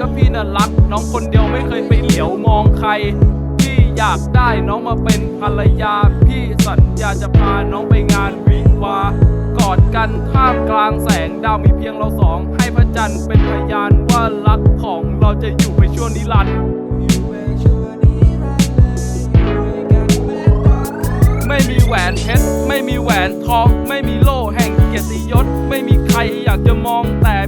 ก็พี่น่ะรัก น้องคนเดียวไม่เคยไปเหลียวมองใคร พี่อยากได้น้องมาเป็นภรรยา พี่สัญญาจะพาน้องไปงานวิวากอดกันท่ามกลางแสงดาวมีเพียงเราสอง ให้พระจันทร์เป็นพยานว่ารักของเราจะอยู่ไปชั่วนิรันดร์ไม่มีแหวนเพชรไม่มีแหวนทอง ไม่มีโล่แห่งเกียรติยศ ไม่มีใครอยากจะมอง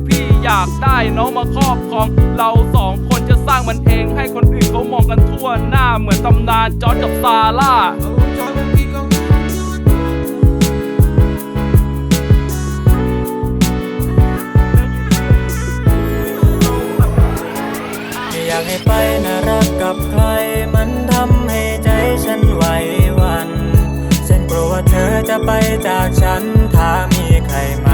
พี่อยากได้น้องมาครอบครองเราสองคนจะสร้างมันเองให้คนอื่นเขามองกันทั่วหน้าเหมือนตำนานจอร์จกับซาร่าไม่อยากให้ไปน่ารักกับใคร มันทำให้ใจฉันไหวหวัน ฉันกลัวว่าเธอจะไปจากฉันถ้ามีใครมา